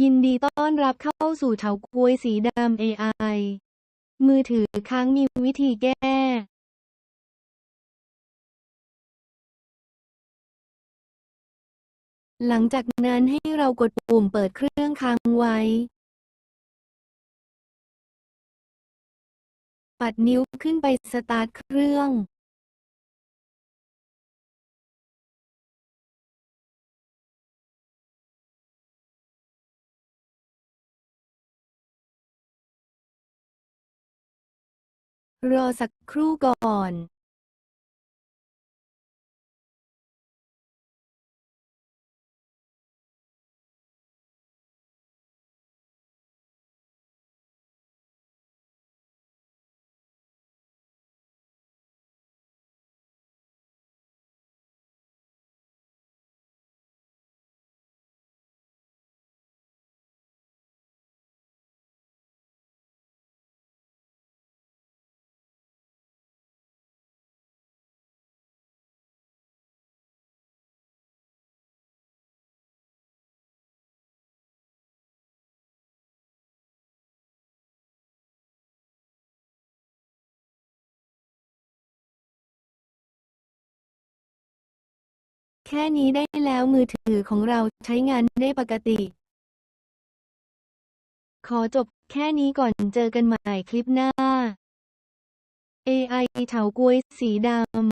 ยินดีต้อนรับเข้าสู่เฉาก๊วยสีดำ AI มือถือค้างมีวิธีแก้ หลังจากนั้นให้เรากดปุ่มเปิดเครื่องค้างไว้ ปัดนิ้วขึ้นไปสตาร์ทเครื่อง รอสักครู่ก่อน แค่นี้ได้แล้วมือถือของเราใช้งานได้ปกติ ขอจบแค่นี้ก่อนเจอกันใหม่คลิปหน้า AI เถาก๊วยสีดำ